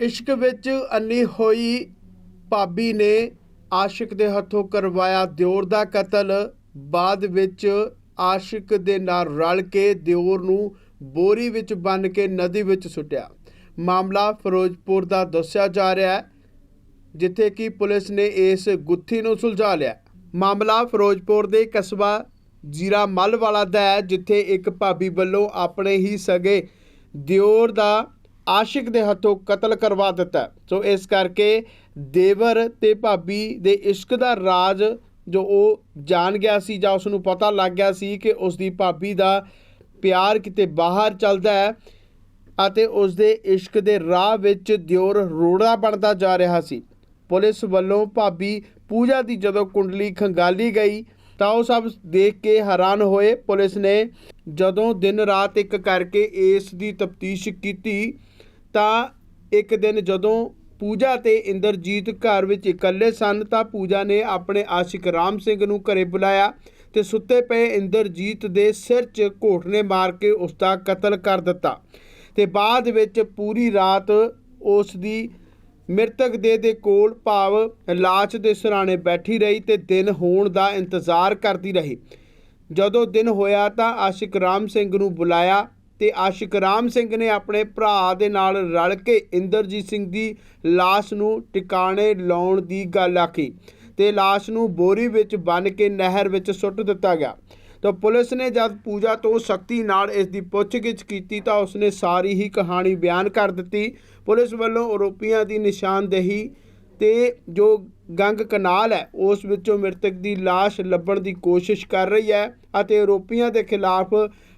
ਇਸ਼ਕ ਵਿੱਚ ਅੰਨੀ ਹੋਈ ਭਾਬੀ ਨੇ ਆਸ਼ਿਕ ਦੇ ਹੱਥੋਂ ਕਰਵਾਇਆ ਦਿਓਰ ਦਾ ਕਤਲ। ਬਾਅਦ ਵਿੱਚ ਆਸ਼ਿਕ ਦੇ ਨਾਲ ਰਲ ਕੇ ਦਿਓਰ ਨੂੰ ਬੋਰੀ ਵਿੱਚ ਬੰਨ੍ਹ ਕੇ ਨਦੀ ਵਿੱਚ ਸੁੱਟਿਆ। ਮਾਮਲਾ ਫਿਰੋਜ਼ਪੁਰ ਦਾ ਦੱਸਿਆ ਜਾ ਰਿਹਾ ਹੈ, ਜਿੱਥੇ ਕਿ ਪੁਲਿਸ ਨੇ ਇਸ ਗੁੱਥੀ ਨੂੰ ਸੁਲਝਾ ਲਿਆ। ਮਾਮਲਾ ਫਿਰੋਜ਼ਪੁਰ ਦੇ ਕਸਬਾ ਜੀਰਾ ਮੱਲ ਵਾਲਾ ਦਾ ਹੈ, ਜਿੱਥੇ ਇੱਕ ਭਾਬੀ ਵੱਲੋਂ ਆਪਣੇ ਹੀ ਸਗੇ ਦਿਓਰ ਦਾ ਆਸ਼ਿਕ ਦੇ ਹੱਥੋਂ ਕਤਲ ਕਰਵਾ ਦਿੱਤਾ। ਸੋ ਇਸ ਕਰਕੇ ਦੇਵਰ ਤੇ ਭਾਬੀ ਦੇ ਇਸ਼ਕ ਦਾ ਰਾਜ ਜੋ ਉਹ ਜਾਣ ਗਿਆ ਸੀ ਜਾਂ ਉਸ ਨੂੰ ਪਤਾ ਲੱਗ ਗਿਆ ਸੀ ਕਿ ਉਸ ਦੀ ਭਾਬੀ ਦਾ ਪਿਆਰ ਕਿਤੇ ਬਾਹਰ ਚੱਲਦਾ ਹੈ ਅਤੇ ਉਸ ਦੇ ਇਸ਼ਕ ਦੇ ਰਾਹ ਵਿੱਚ ਦਿਓਰ ਰੋੜਾ ਬਣਦਾ ਜਾ ਰਿਹਾ ਸੀ। ਪੁਲਿਸ ਵੱਲੋਂ ਭਾਬੀ ਪੂਜਾ ਦੀ ਜਦੋਂ ਕੁੰਡਲੀ ਖੰਗਾਲੀ ਗਈ ਤਾਂ ਉਹ ਸਭ ਦੇਖ ਕੇ ਹੈਰਾਨ ਹੋਏ। ਪੁਲਿਸ ਨੇ ਜਦੋਂ ਦਿਨ ਰਾਤ ਇੱਕ ਕਰਕੇ ਇਸ ਦੀ ਤਫਤੀਸ਼ ਕੀਤੀ ਤਾਂ ਇੱਕ ਦਿਨ ਜਦੋਂ ਪੂਜਾ ਤੇ ਇੰਦਰਜੀਤ ਘਰ ਵਿੱਚ ਇਕੱਲੇ ਸਨ, ਤਾਂ ਪੂਜਾ ਨੇ ਆਪਣੇ ਆਸ਼ਿਕ ਰਾਮ ਸਿੰਘ ਨੂੰ ਘਰੇ ਬੁਲਾਇਆ ਤੇ ਸੁੱਤੇ ਪਏ ਇੰਦਰਜੀਤ ਦੇ ਸਿਰ 'ਚ ਘੋਟਨੇ ਮਾਰ ਕੇ ਉਸ ਦਾ ਕਤਲ ਕਰ ਦਿੱਤਾ ਤੇ ਬਾਅਦ ਵਿੱਚ ਪੂਰੀ ਰਾਤ ਉਸ ਦੀ ਮ੍ਰਿਤਕ ਦੇ ਦੇ ਕੋਲ ਭਾਵ ਲਾਸ਼ ਦੇ ਸਿਰਾਣੇ ਬੈਠੀ ਰਹੀ ਤੇ ਦਿਨ ਹੋਣ ਦਾ ਇੰਤਜ਼ਾਰ ਕਰਦੀ ਰਹੀ। ਜਦੋਂ ਦਿਨ ਹੋਇਆ ਤਾਂ ਆਸ਼ਿਕ ਰਾਮ ਸਿੰਘ ਨੂੰ ਬੁਲਾਇਆ ਤੇ ਆਸ਼ਿਕ ਰਾਮ ਸਿੰਘ ਨੇ ਆਪਣੇ ਭਰਾ ਦੇ ਨਾਲ ਰਲ ਕੇ ਇੰਦਰਜੀਤ ਸਿੰਘ ਦੀ ਲਾਸ਼ ਨੂੰ ਟਿਕਾਣੇ ਲਾਉਣ ਦੀ ਗੱਲ ਆਖੀ ਤੇ ਲਾਸ਼ ਨੂੰ ਬੋਰੀ ਵਿੱਚ ਬੰਨ੍ਹ ਕੇ ਨਹਿਰ ਵਿੱਚ ਸੁੱਟ ਦਿੱਤਾ ਗਿਆ। ਤਾਂ ਪੁਲਿਸ ਨੇ ਜਦ ਪੂਜਾ ਤੋਂ ਸਖਤੀ ਨਾਲ ਇਸ ਦੀ ਪੁੱਛਗਿੱਛ ਕੀਤੀ ਤਾਂ ਉਸਨੇ ਸਾਰੀ ਹੀ ਕਹਾਣੀ ਬਿਆਨ ਕਰ ਦਿੱਤੀ। ਪੁਲਿਸ ਵੱਲੋਂ ਆਰੋਪੀਆਂ ਦੀ ਨਿਸ਼ਾਨਦੇਹੀ ਤੇ ਜੋ ਗੰਗ ਕਨਾਲ ਹੈ, ਉਸ ਵਿੱਚੋਂ ਮ੍ਰਿਤਕ ਦੀ ਲਾਸ਼ ਲੱਭਣ ਦੀ ਕੋਸ਼ਿਸ਼ ਕਰ ਰਹੀ ਹੈ ਅਤੇ ਆਰੋਪੀਆਂ ਦੇ ਖਿਲਾਫ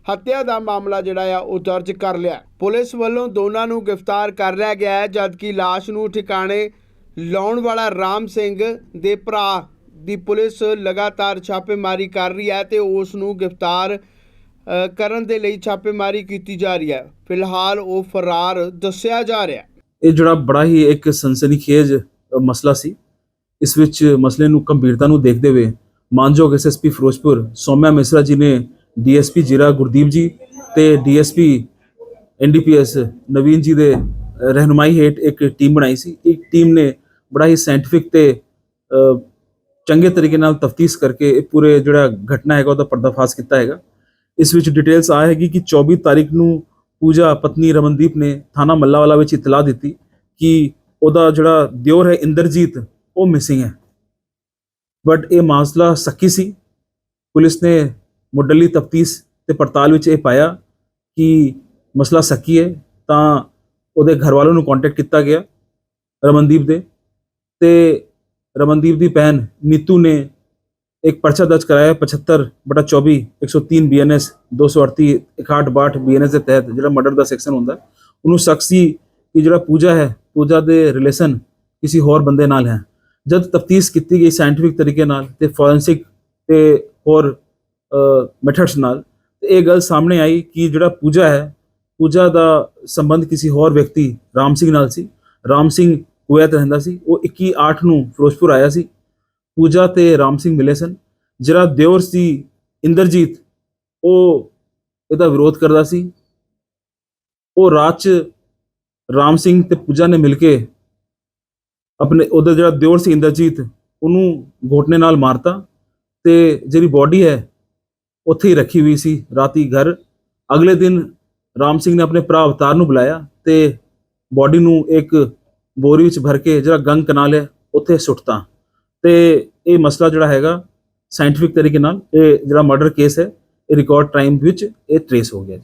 ਹੱਤਿਆ ਦਾ ਮਾਮਲਾ ਜਿਹੜਾ ਆ ਉਹ ਦਰਜ ਕਰ ਲਿਆ। ਪੁਲਿਸ ਵੱਲੋਂ ਦੋਨਾਂ ਨੂੰ ਗ੍ਰਿਫਤਾਰ ਕਰ ਲਿਆ ਗਿਆ ਹੈ, ਜਦਕਿ ਲਾਸ਼ ਨੂੰ ਠਿਕਾਣੇ ਲਾਉਣ ਵਾਲਾ ਰਾਮ ਸਿੰਘ ਦੇ ਭਰਾ ਦੀ ਪੁਲਿਸ ਲਗਾਤਾਰ ਛਾਪੇਮਾਰੀ ਕਰ ਰਹੀ ਹੈ ਤੇ ਉਸ ਨੂੰ ਗ੍ਰਿਫਤਾਰ ਕਰਨ ਦੇ ਲਈ ਛਾਪੇਮਾਰੀ ਕੀਤੀ ਜਾ ਰਹੀ ਹੈ। ਫਿਲਹਾਲ ਉਹ ਫਰਾਰ ਦੱਸਿਆ ਜਾ ਰਿਹਾ ਹੈ। ਇਹ ਜਿਹੜਾ ਬੜਾ ਹੀ ਇੱਕ ਸਨਸਨੀਖੇਜ ਮਸਲਾ ਸੀ। ਇਸ ਵਿੱਚ ਮਸਲੇ ਨੂੰ ਗੰਭੀਰਤਾ ਨੂੰ ਦੇਖਦੇ ਹੋਏ ਮਾਨਯੋਗ ਐਸਐਸਪੀ ਫਿਰੋਜ਼ਪੁਰ ਸੋਮਿਆ ਮਿਸਰਾ ਜੀ ਨੇ ਡੀਐਸਪੀ ਜੀਰਾ ਗੁਰਦੀਪ ਜੀ ਤੇ ਡੀਐਸਪੀ ਐਨਡੀਪੀਐਸ ਨਵੀਨ ਜੀ ਦੇ ਅ, ਰਹਿਨੁਮਾਈ ਹੇਠ ਇੱਕ ਟੀਮ ਬਣਾਈ ਸੀ। ਇੱਕ ਟੀਮ ਨੇ ਬੜਾ ਹੀ ਸਾਇੰਟਿਫਿਕ ਤੇ ਚੰਗੇ ਤਰੀਕੇ ਨਾਲ ਤਫਤੀਸ਼ ਕਰਕੇ ਇਹ ਪੂਰੇ ਜਿਹੜਾ ਘਟਨਾ ਹੈਗਾ ਉਹਦਾ ਪਰਦਾਫਾਸ਼ ਕੀਤਾ ਹੈਗਾ। ਇਸ ਵਿੱਚ ਡਿਟੇਲਸ ਆ ਹੈਗੀ ਕਿ 24 ਤਾਰੀਖ ਨੂੰ ਪੂਜਾ ਪਤਨੀ ਰਮਨਦੀਪ ਨੇ ਥਾਣਾ ਮੱਲਾਵਾਲਾ ਵਿੱਚ ਇਤਲਾਹ ਦਿੱਤੀ ਕਿ ਉਹਦਾ ਜਿਹੜਾ ਦਿਓਰ ਹੈ ਇੰਦਰਜੀਤ ਉਹ ਮਿਸਿੰਗ ਹੈ। ਬਟ ਇਹ ਮਾਸਲਾ ਸੱਕੀ ਸੀ। ਪੁਲਿਸ ਨੇ ਮੁੱਢਲੀ ਤਫਤੀਸ਼ ਤੇ ਪੜਤਾਲ ਵਿੱਚ ਇਹ ਪਾਇਆ ਕਿ ਮਸਲਾ ਸੱਕੀ ਹੈ ਤਾਂ ਉਹਦੇ ਘਰ ਵਾਲਿਆਂ ਨੂੰ ਕੰਟੈਕਟ ਕੀਤਾ ਗਿਆ ਰਮਨਦੀਪ ਦੇ ਤੇ ਰਮਨਦੀਪ ਦੀ ਭੈਣ ਨੀਤੂ ਨੇ ਇੱਕ ਪਰਚਾ ਦਰਜ ਕਰਾਇਆ 75 ਬਟਾ 24 103 ਬੀਐਨਐਸ 238 61 ਬੀਐਨਐਸ ਦੇ ਤਹਿਤ ਜਿਹੜਾ ਮਰਡਰ ਦਾ ਸੈਕਸ਼ਨ ਹੁੰਦਾ ਹੈ, ਉਹਨੂੰ ਸ਼ਖਸੀ ਕਿ ਜਿਹੜਾ ਪੂਜਾ ਹੈ ਪੂਜਾ ਦੇ ਰਿਲੇਸ਼ਨ ਕਿਸੇ ਹੋਰ ਬੰਦੇ ਨਾਲ ਹੈ। ਜਦ ਤਫਤੀਸ਼ ਕੀਤੀ ਗਈ ਸਾਇੰਟਿਫਿਕ ਤਰੀਕੇ ਨਾਲ ਤੇ ਫੋਰੈਂਸਿਕ ਤੇ ਹੋਰ ਮੈਥਡਸ ਨਾਲ। ਤੇ ਇਹ ਗੱਲ ਸਾਹਮਣੇ ਆਈ ਕਿ ਜਿਹੜਾ ਪੂਜਾ ਹੈ, ਪੂਜਾ ਦਾ ਸੰਬੰਧ ਕਿਸੇ ਹੋਰ ਵਿਅਕਤੀ, ਰਾਮ ਸਿੰਘ ਨਾਲ ਸੀ। ਰਾਮ ਸਿੰਘ ਕੁਵੈਤ ਰਹਿੰਦਾ ਸੀ। ਉਹ 21 8 ਨੂੰ ਫਿਰੋਜ਼ਪੁਰ ਆਇਆ ਸੀ। ਪੂਜਾ ਤੇ ਰਾਮ ਸਿੰਘ ਮਿਲੇ ਸਨ। ਜਿਹੜਾ ਦਿਓਰ ਸੀ, ਇੰਦਰਜੀਤ, ਉਹ ਇਹਦਾ ਵਿਰੋਧ ਕਰਦਾ ਸੀ। ਉਹ ਰਾਤ ਚ ਰਾਮ ਸਿੰਘ ਤੇ ਪੂਜਾ ਨੇ ਮਿਲ ਕੇ ਆਪਣੇ, ਉਹਦਾ ਜਿਹੜਾ ਦਿਓਰ ਸੀ, ਇੰਦਰਜੀਤ, ਉਹਨੂੰ ਘੋਟਨੇ ਨਾਲ ਮਾਰਤਾ। ਤੇ ਜਿਹੜੀ ਬਾਡੀ ਹੈ ਉੱਥੇ ਹੀ ਰੱਖੀ ਹੋਈ ਸੀ, ਰਾਤੀ ਘਰ। ਅਗਲੇ ਦਿਨ ਰਾਮ ਸਿੰਘ ਨੇ ਆਪਣੇ ਭਰਾ ਅਵਤਾਰ ਨੂੰ ਬੁਲਾਇਆ ਤੇ ਬਾਡੀ ਨੂੰ ਇੱਕ ਬੋਰੀ ਵਿੱਚ ਭਰ ਕੇ ਜਿਹੜਾ ਗੰਗ ਕਨਾਲ ਹੈ, ਉੱਥੇ ਸੁੱਟਤਾ ਤੇ। ਇਹ ਮਸਲਾ ਜਿਹੜਾ ਹੈਗਾ ਸਾਇੰਟਿਫਿਕ ਤਰੀਕੇ ਨਾਲ, ਇਹ ਜਿਹੜਾ ਮਰਡਰ ਕੇਸ ਹੈ, ਇਹ ਰਿਕਾਰਡ ਟਾਈਮ ਵਿੱਚ ਇਹ ਟ੍ਰੇਸ ਹੋ ਗਿਆ ਜੀ।